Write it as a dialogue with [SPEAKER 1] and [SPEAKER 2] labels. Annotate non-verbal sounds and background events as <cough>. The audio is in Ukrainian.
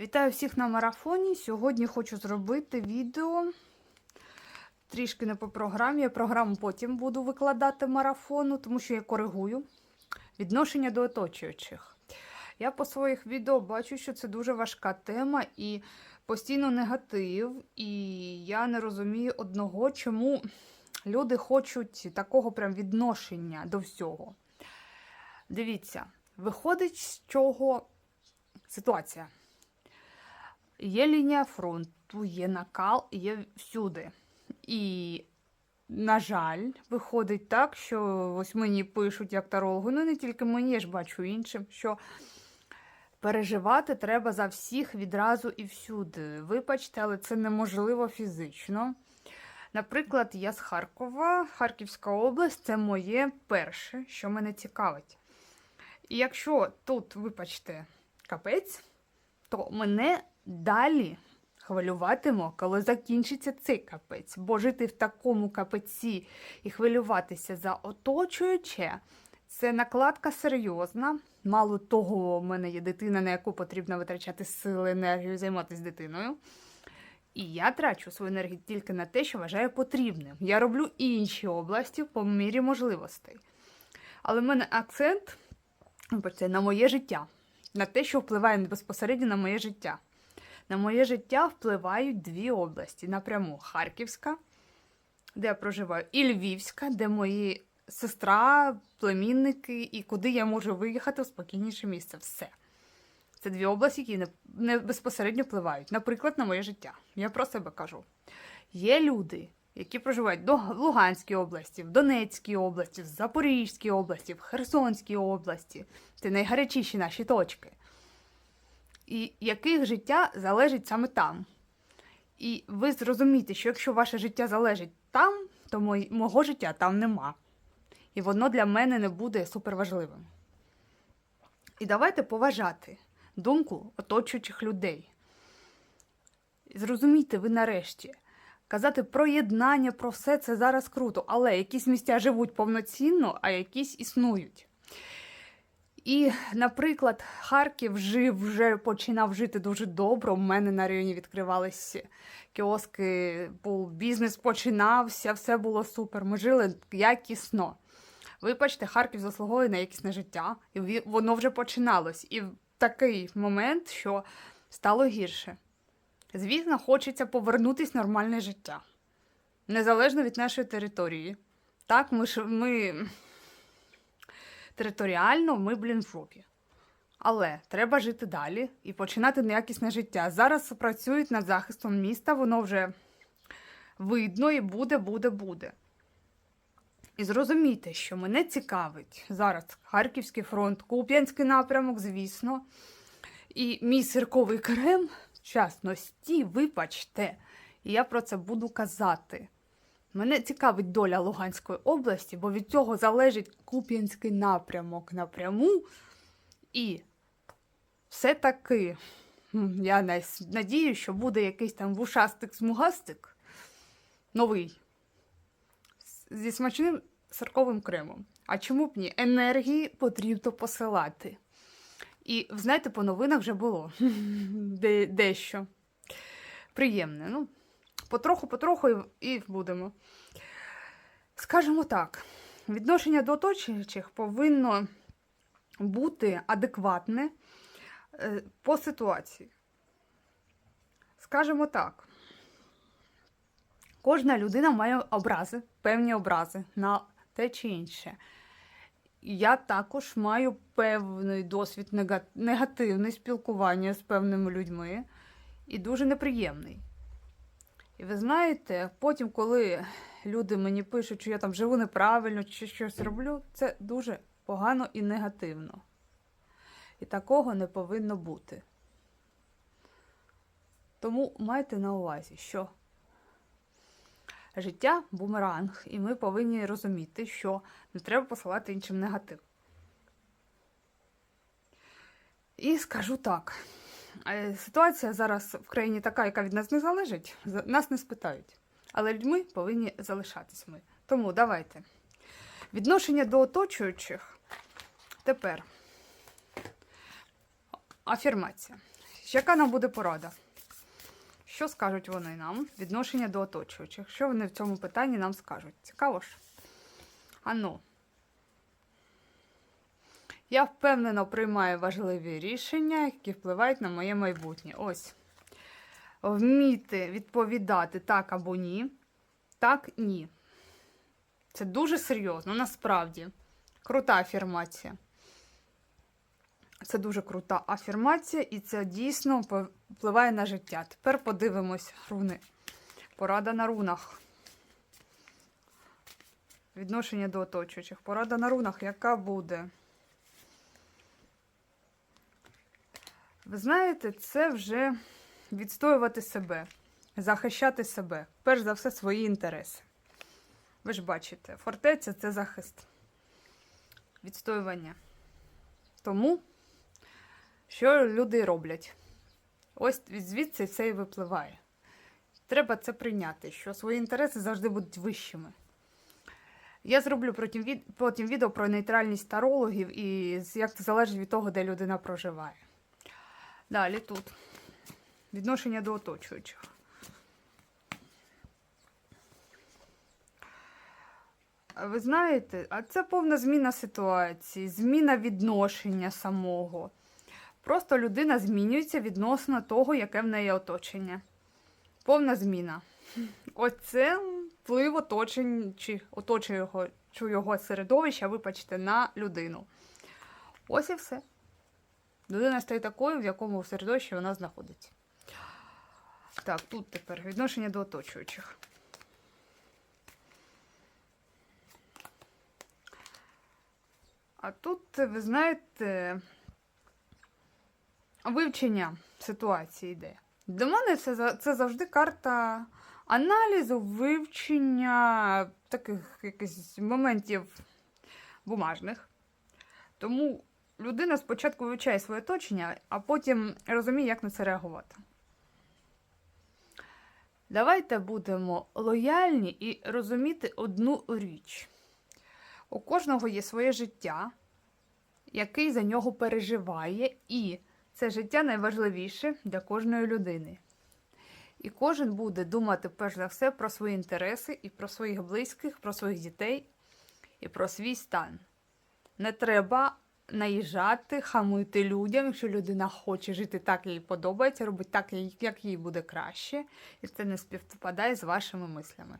[SPEAKER 1] Вітаю всіх на марафоні. Сьогодні хочу зробити відео. Трішки не по програмі. Я програму потім буду викладати марафону, тому що я коригую відношення до оточуючих. Я по своїх відео бачу, що це дуже важка тема і постійно негатив. І я не розумію одного, чому люди хочуть такого прям відношення до всього. Дивіться, виходить з чого ситуація. Є лінія фронту, є накал, є всюди. І, на жаль, виходить так, що ось мені пишуть як тарологу, ну не тільки мені, я ж бачу іншим, що переживати треба за всіх відразу і всюди. Вибачте, але це неможливо фізично. Наприклад, я з Харкова, Харківська область це моє перше, що мене цікавить. І якщо тут, вибачте, капець, то мене далі хвилюватиме, коли закінчиться цей капець. Бо жити в такому капеці і хвилюватися за оточуюче це накладка серйозна. Мало того, в мене є дитина, на яку потрібно витрачати сили, енергію, займатися дитиною. І я трачу свою енергію тільки на те, що вважаю потрібним. Я роблю інші області по мірі можливостей. Але в мене акцент на моє життя, на те, що впливає безпосередньо на моє життя. На моє життя впливають дві області напряму: Харківська, де я проживаю, і Львівська, де мої сестра, племінники, і куди я можу виїхати в спокійніше місце. Все. Це дві області, які не, не безпосередньо впливають, наприклад, на моє життя. Я про себе кажу. Є люди, які проживають до- Луганській області, в Донецькій області, в Запорізькій області, в Херсонській області. Це найгарячіші наші точки. І яких життя залежить саме там. І ви зрозумієте, що якщо ваше життя залежить там, то мой- мого життя там нема. І воно для мене не буде суперважливим. І давайте поважати думку оточуючих людей. Зрозумійте ви нарешті. Казати про єднання, про все це зараз круто, але якісь місця живуть повноцінно, а якісь існують. І, наприклад, Харків жив вже починав жити дуже добре. У мене на районі відкривалися кіоски, був бізнес починався, все було супер. Ми жили якісно. Вибачте, Харків заслуговує на якісне життя, і воно вже починалось. І в такий момент, що стало гірше. Звісно, хочеться повернутися в нормальне життя, незалежно від нашої території. Так, ми ж ми територіально, ми, блін, в жопі. Але треба жити далі і починати неякісне життя. Зараз працюють над захистом міста, воно вже видно і буде, буде, буде. І зрозумійте, що мене цікавить зараз Харківський фронт, Куп'янський напрямок, звісно, і мій сирковий крем, в частності, вибачте, і я про це буду казати. Мене цікавить доля Луганської області, бо від цього залежить Куп'янський напрямок напряму. І все-таки я надію, що буде якийсь там вушастик-смугастик новий зі смачним сирковим кремом. А чому б ні? Енергії потрібно посилати. І знаєте, по новинах вже було <laughs> дещо приємне. Ну, потроху-потроху і, і будемо. Скажімо так, відношення до оточуючих повинно бути адекватне е, по ситуації. Скажімо так, кожна людина має образи, певні образи на те чи інше. Я також маю певний досвід нега- негативний спілкування з певними людьми і дуже неприємний. І ви знаєте, потім, коли люди мені пишуть, що я там живу неправильно чи щось роблю, це дуже погано і негативно. І такого не повинно бути. Тому майте на увазі, що життя бумеранг, і ми повинні розуміти, що не треба посилати іншим негатив. І скажу так. Е, Ситуація зараз в країні така, яка від нас не залежить, за- нас не спитають. Але людьми повинні залишатись ми. Тому давайте. Відношення до оточуючих. Тепер афірмація. Яка нам буде порада? Що скажуть вони нам? Відношення до оточуючих? Що вони в цьому питанні нам скажуть? Цікаво ж? Ану. Я впевнено приймаю важливі рішення, які впливають на моє майбутнє. Ось. Вміти відповідати так або ні. Так, ні. Це дуже серйозно, насправді. Крута афірмація. Це дуже крута афірмація, і це дійсно впливає на життя. Тепер подивимось руни. Порада на рунах. Відношення до оточуючих. Порада на рунах, яка буде? Ви знаєте, це вже відстоювати себе, захищати себе. Перш за все, свої інтереси. Ви ж бачите, фортеця це захист, відстоювання. Тому, що люди роблять? Ось звідси все і випливає. Треба це прийняти, що свої інтереси завжди будуть вищими. Я зроблю потім, відео про нейтральність тарологів і як це залежить від того, де людина проживає. Далі тут. Відношення до оточуючих. Ви знаєте, а це повна зміна ситуації, зміна відношення самого. Просто людина змінюється відносно того, яке в неї оточення. Повна зміна. Оце вплив оточень, чи оточує його, чи його середовища, вибачте, на людину. Ось і все. Людина стає такою, в якому середовищі вона знаходиться. Так, тут тепер відношення до оточуючих. А тут, ви знаєте, вивчення ситуації йде. Для мене це, це завжди карта аналізу, вивчення таких якихось моментів бумажних. Тому людина спочатку вивчає своє оточення, а потім розуміє, як на це реагувати. Давайте будемо лояльні і розуміти одну річ. У кожного є своє життя, який за нього переживає, і це життя найважливіше для кожної людини. І кожен буде думати перш за все про свої інтереси і про своїх близьких, про своїх дітей і про свій стан. Не треба наїжджати, хамити людям, якщо людина хоче жити так, їй подобається, робити так, як їй буде краще, і це не співпадає з вашими мислями.